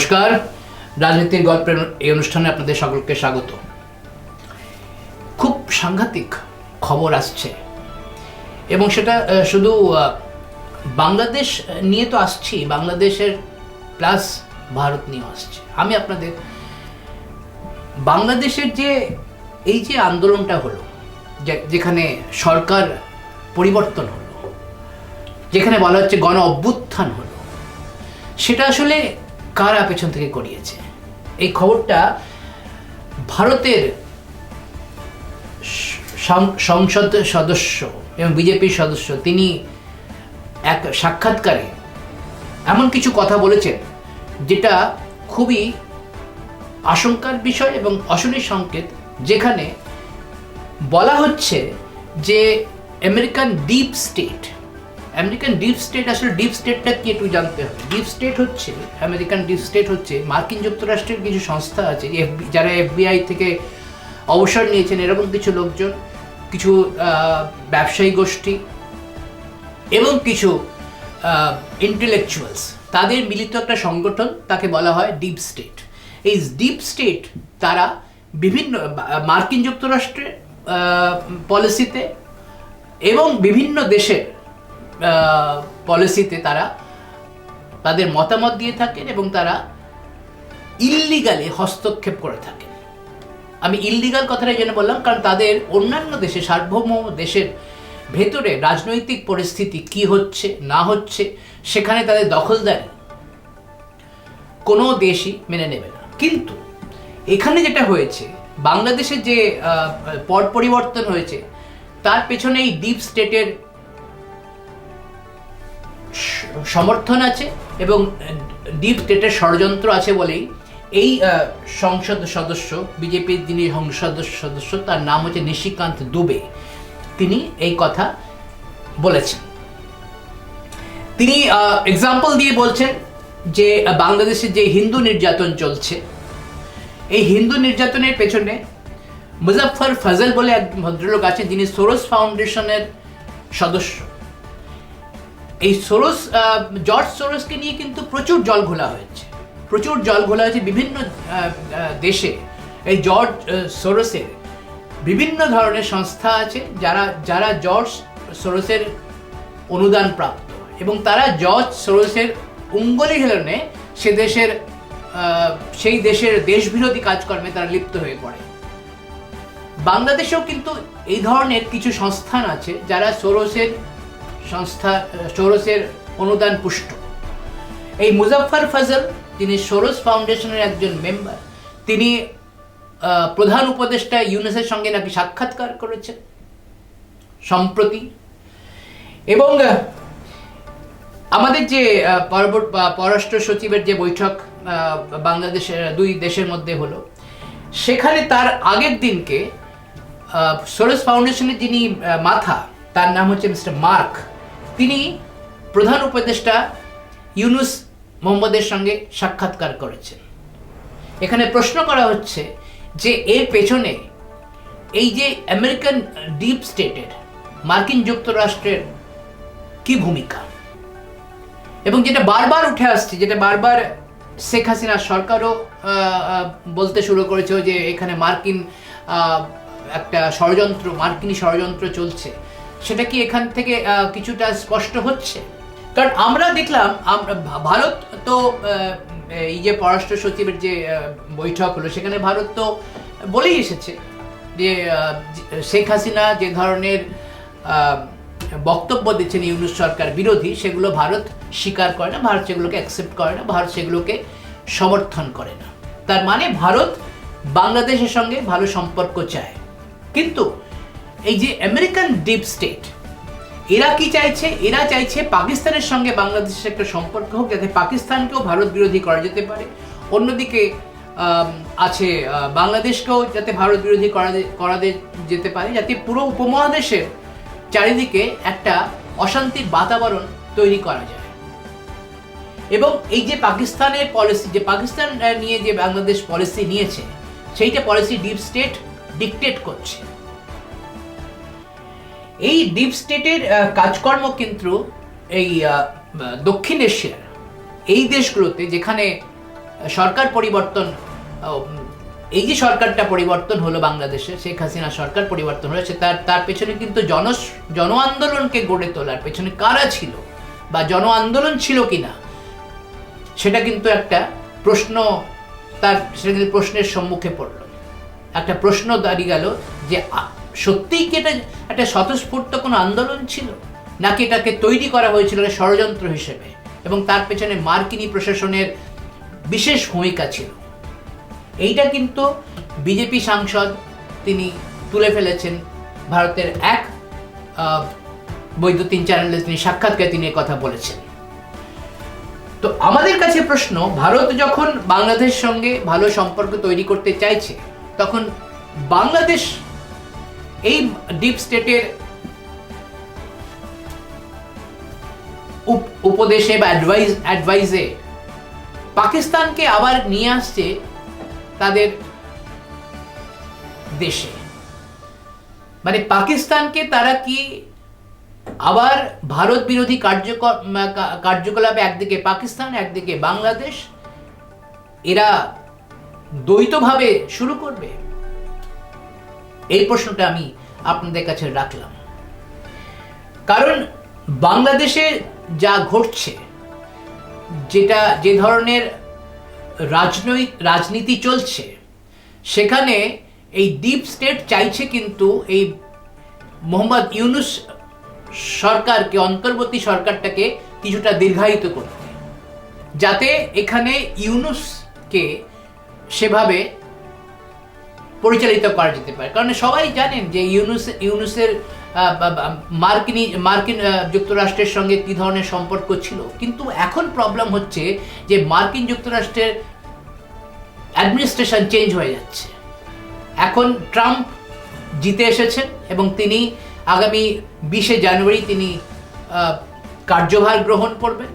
নমস্কার। রাজনীতির গল্পের এই অনুষ্ঠানে আপনাদের সকলকে স্বাগত। খুব সাংঘাতিক খবর আসছে। এবং সেটা শুধু বাংলাদেশ নিয়ে তো আসছি, বাংলাদেশের প্লাস ভারত নিয়ে আসছে। আমি আপনাদের, বাংলাদেশের যে, এই যে আন্দোলনটা হলো যেখানে সরকার পরিবর্তন হলো, যেখানে বলা হচ্ছে গণ অভ্যুত্থান হলো, সেটা আসলে কারা পেছন থেকে করিয়েছে এই খবরটা ভারতের সংসদ সদস্য এবং বিজেপির সদস্য, তিনি এক সাক্ষাৎকারে এমন কিছু কথা বলেছেন, যেটা খুবই আশঙ্কার বিষয় এবং অশনির সংকেত, যেখানে বলা হচ্ছে যে American deep state American deep state আসলে ডিপ স্টেটটা কি একটু জানতে হবে? ডিপ স্টেট হচ্ছে আমেরিকান ডিপ স্টেট হচ্ছে মার্কিন যুক্তরাষ্ট্রের কিছু সংস্থা আছে FBI যারা এফবিআই থেকে অবসর নিয়েছেন, এরকম কিছু লোকজন, কিছু ব্যবসায়ী গোষ্ঠী এবং কিছু ইন্টেলেকচুয়ালস তাদের মিলিত একটা সংগঠন, তাকে বলা হয় ডিপ স্টেট এই ডিপ স্টেট তারা বিভিন্ন, মার্কিন যুক্তরাষ্ট্রের পলিসিতে এবং বিভিন্ন দেশের পলিসিতে তারা তাদের মতামত দিয়ে থাকেন এবং তারা ইল্লিগালি হস্তক্ষেপ করে থাকেন। আমি ইল্লিগাল কথাটা জেনে বললাম, কারণ তাদের অন্যান্য দেশে সার্বভৌম দেশের ভেতরে রাজনৈতিক পরিস্থিতি কি হচ্ছে, না হচ্ছে, সেখানে তাদের দখলদারি কোনো দেশই মেনে নেবে না। কিন্তু এখানে যেটা হয়েছে, বাংলাদেশে যে পট পরিবর্তন হয়েছে, তার পেছনে এই ডিপ স্টেটের সমর্থন আছে এবং ডিপ স্টেটের ষড়যন্ত্র আছে বলেই এই সংসদ সদস্য, বিজেপির যিনি সংসদ সদস্য, তার নাম হচ্ছে নিশিকান্ত দুবে। তিনি এই কথা বলেছেন। তিনি এক্সাম্পল দিয়ে বলছেন যে, বাংলাদেশে যে হিন্দু নির্যাতন চলছে, এই হিন্দু নির্যাতনের পেছনে মুজাফফর ফজল বলে এক ভদ্রলোক আছেন, যিনি সোরস ফাউন্ডেশনের সদস্য। এই সোরস জর্জ সোরসকে নিয়ে কিন্তু প্রচুর জল ঘোলা হয়েছে। প্রচুর জল ঘোলা হয়েছে বিভিন্ন দেশে। এই জর্জ সোরসের বিভিন্ন ধরনের সংস্থা আছে যারা যারা জর্জ সোরসের অনুদান প্রাপ্ত। এবং তারা জর্জ সোরসের উঙ্গলি হেলনে সে দেশের সেই দেশের দেশবিরোধী কাজকর্মে তারা লিপ্ত হয়ে পড়ে। বাংলাদেশেও কিন্তু এই ধরনের কিছু সংস্থান আছে যারা সোরসের সংস্থা সোরসের অনুদান পুষ্ট। এই মুজাফফর ফজল তিনি সোরস ফাউন্ডেশনের একজন মেম্বার, তিনি প্রধান উপদেষ্টা ইউনেসের সঙ্গে নাকি সাক্ষাৎকার করেছেন, সম্প্রতি। এবং আমাদের যে পররাষ্ট্র সচিবের যে বৈঠক বাংলাদেশের, দুই দেশের মধ্যে হলো, সেখানে তার আগের দিনকে সোরেস ফাউন্ডেশনের যিনি মাথা, তার নাম হচ্ছে মিস্টার মার্ক তিনি প্রধান উপদেষ্টা ইউনুস মোহাম্মদের সঙ্গে সাক্ষাৎকার করেছেন। এখানে প্রশ্ন করা হচ্ছে যে এর পেছনে এই যে আমেরিকান ডিপ স্টেটের মার্কিন যুক্তরাষ্ট্রের কি ভূমিকা? এবং যেটা বারবার উঠে আসছে, যেটা বারবার শেখ হাসিনা সরকারও বলতে শুরু করেছে যে এখানে মার্কিন একটা ষড়যন্ত্র, মার্কিনী ষড়যন্ত্র চলছে। সেটা কি এখান থেকে কিছুটা স্পষ্ট হচ্ছে? কারণ আমরা দেখলাম ভারত তো এই যে পররাষ্ট্র সচিবের যে বৈঠক হলো, সেখানে ভারত তো বলেই এসেছে যে শেখ হাসিনা যে ধরনের বক্তব্য দিচ্ছেন ইউনুস সরকার বিরোধী, সেগুলো ভারত স্বীকার করে না, ভারত সেগুলোকে অ্যাকসেপ্ট করে না, ভারত সেগুলোকে সমর্থন করে না। তার মানে ভারত বাংলাদেশের সঙ্গে ভালো সম্পর্ক চায়। কিন্তু এই যে আমেরিকান ডিপ স্টেট এরা কি চাইছে? এরা চাইছে পাকিস্তানের সঙ্গে বাংলাদেশের একটা সম্পর্ক হোক, যাতে পাকিস্তানকেও ভারত বিরোধী করা যেতে পারে। অন্যদিকে আছে বাংলাদেশকেও যাতে ভারত বিরোধী করা করা যেতে পারে, যাতে পুরো উপমহাদেশের চারিদিকে একটা অশান্তির বাতাবরণ তৈরি করা যায়। এবং এই যে পাকিস্তানের পলিসি যে পাকিস্তান নিয়ে যে বাংলাদেশ পলিসি নিয়েছে, সেইটা পলিসি ডিপ স্টেট ডিকটেট করছে। এই ডিপ স্টেটের কাজকর্ম কিন্তু এই দক্ষিণ এশিয়ার, এই দেশগুলোতে যেখানে সরকার পরিবর্তন এই যে সরকারটা পরিবর্তন হলো বাংলাদেশে, শেখ হাসিনা সরকার পরিবর্তন হয়েছে তার তার পেছনে কিন্তু জন জন আন্দোলনকে গড়ে তোলার পেছনে কারা ছিল বা জন আন্দোলন ছিল কিনা, সেটা কিন্তু একটা প্রশ্ন তার, সেটা কিন্তু প্রশ্নের সম্মুখে পড়ল। একটা প্রশ্ন দাঁড়িয়ে গেল যে সত্যিই কি এটা একটা স্বতঃস্ফূর্ত কোনো আন্দোলন ছিল? নাকি এটাকে তৈরি করা হয়েছিল ষড়যন্ত্র হিসেবে? এবং তার পেছনে মার্কিনী প্রশাসনের বিশেষ ভূমিকা ছিল। এইটা কিন্তু বিজেপি সাংসদ তিনি তুলে ফেলেছেন। ভারতের এক বৈদ্যুতিন চ্যানেলে তিনি সাক্ষাৎকারে তিনি কথা বলেছেন। তো আমাদের কাছে প্রশ্ন, ভারত যখন বাংলাদেশের সঙ্গে ভালো সম্পর্ক তৈরি করতে চাইছে, তখন বাংলাদেশ এই ডিপ স্টেটের উপ- উপদেশে বা অ্যাডভাইস অ্যাডভাইসে পাকিস্তানকে আবার নিয়ে আসছে তাদের দেশে। মানে পাকিস্তানকে তারা কি আবার ভারত বিরোধী কার্যকর কার্যকলাপে একদিকে পাকিস্তান, একদিকে বাংলাদেশ, এরা দ্বৈতভাবে শুরু করবে? এই প্রশ্নটা আমি আপনাদের কাছে রাখলাম। কারণ বাংলাদেশে যা ঘটছে, যেটা যে ধরনের রাজনৈতিক রাজনীতি চলছে, সেখানে এই ডিপ স্টেট চাইছে কিন্তু এই মোহাম্মদ ইউনুস সরকারকে, অন্তর্বর্তী সরকারটাকে কিছুটা দীর্ঘায়িত করতে। যাতে এখানে ইউনুসকে সেভাবে পরিচালিত করা যেতে পারে। কারণ সবাই জানেন যে ইউনুস, ইউনুসের মার্কিনী, মার্কিন যুক্তরাষ্ট্রের সঙ্গে কী ধরনের সম্পর্ক ছিল। কিন্তু এখন প্রবলেম হচ্ছে যে মার্কিন যুক্তরাষ্ট্রের অ্যাডমিনিস্ট্রেশন চেঞ্জ হয়ে যাচ্ছে। এখন ট্রাম্প জিতে এসেছেন এবং তিনি আগামী বিশে জানুয়ারি তিনি কার্যভার গ্রহণ করবেন।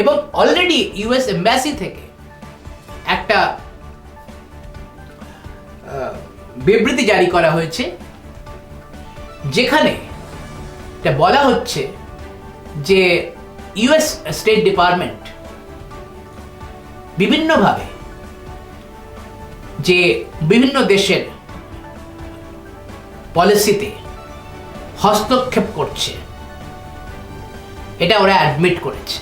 এবং অলরেডি ইউএস এম্বাসি থেকে একটা বিবৃতি জারি করা হয়েছে, যেখানে এটা বলা হচ্ছে যে ইউএস স্টেট ডিপার্টমেন্ট বিভিন্নভাবে যে বিভিন্ন দেশের পলিসিতে হস্তক্ষেপ করছে, এটা ওরা অ্যাডমিট করেছে।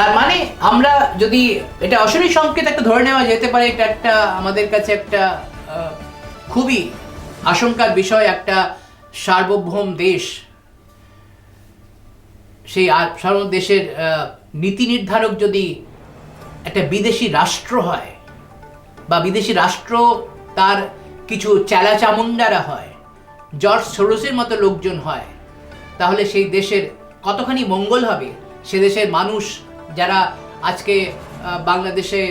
তার মানে আমরা যদি এটা অশরী সংকেত একটা ধরে নেওয়া যেতে পারে, এটা একটা আমাদের কাছে একটা খুবই আশঙ্কার বিষয়, একটা সার্বভৌম দেশ। সেই সার্বভৌম দেশের নীতি নির্ধারক যদি একটা বিদেশি রাষ্ট্র হয় বা বিদেশি রাষ্ট্র তার কিছু চেলা চামুন্ডারা হয়, জর্জ সোরসের মতো লোকজন হয়, তাহলে সেই দেশের কতখানি মঙ্গল হবে, সে দেশের মানুষ যারা আজকে বাংলাদেশে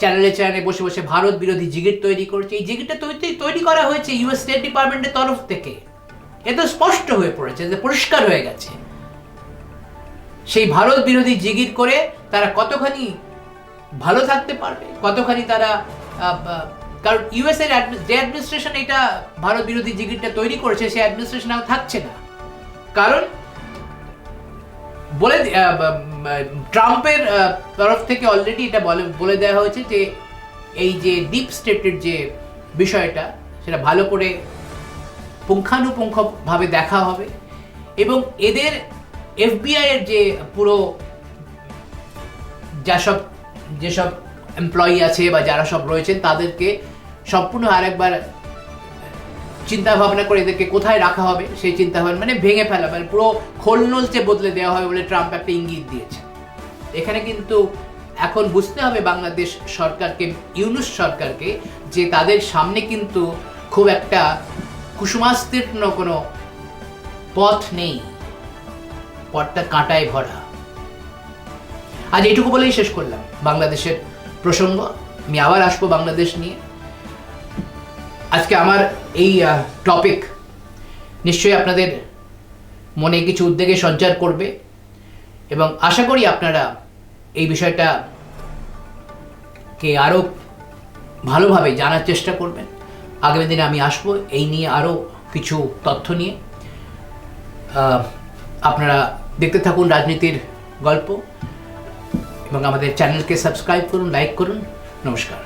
চ্যানেলে চ্যানেলে বসে বসে ভারত বিরোধী জিগির তৈরি করছে। এই জিগিরটা তৈরি তৈরি করা হয়েছে ইউএস স্টেট ডিপার্টমেন্টের তরফ থেকে। এ তো স্পষ্ট হয়ে পড়েছে যে পরিষ্কার হয়ে গেছে। সেই ভারত বিরোধী জিগির করে তারা কতখানি ভালো থাকতে পারবে? কতখানি তারা কারণ ইউএস এর যে অ্যাডমিনিস্ট্রেশন এটা ভারত বিরোধী জিগিরটা তৈরি করেছে, সেই অ্যাডমিনিস্ট্রেশন আর থাকছে না। কারণ বলে ট্রাম্পের তরফ থেকে অলরেডি এটা বলে বলে দেওয়া হয়েছে যে এই যে ডিপ স্টেটের যে বিষয়টা, সেটা ভালো করে পুঙ্খানুপুঙ্খভাবে দেখা হবে এবং এদের এফবিআই এর যে পুরো যেসব যেসব এমপ্লয়ি আছে বা যারা সব রয়েছেন, তাদেরকে সম্পূর্ণ আরেকবার চিন্তা ভাবনা করে এদেরকে কোথায় রাখা হবে, সেই চিন্তা ভাবনা মানে ভেঙে ফেলা মানে পুরো খোলনলচে বদলে দেওয়া হবে বলে ট্রাম্প একটা ইঙ্গিত দিয়েছে। এখানে কিন্তু এখন বুঝতে হবে বাংলাদেশ সরকারকে, ইউনুস সরকারকে, যে তাদের সামনে কিন্তু খুব একটা কুসুমাস্তীর্ণ কোনো পথ নেই। পথটা কাঁটায় ভরা। আজ এইটুকু বলেই শেষ করলাম বাংলাদেশের প্রসঙ্গ। আমি আবার আসব বাংলাদেশ নিয়ে। আজকে আমার এই টপিক নিশ্চয়ই আপনাদের মনে কিছু উদ্বেগে সঞ্চার করবে এবং আশা করি আপনারা এই বিষয়টা কে আরও ভালোভাবে জানার চেষ্টা করবেন। আগামী দিনে আমি আসব এই নিয়ে আরও কিছু তথ্য নিয়ে। আপনারা দেখতে থাকুন রাজনীতির গল্প এবং আমাদের চ্যানেলকে সাবস্ক্রাইব করুন, লাইক করুন। নমস্কার।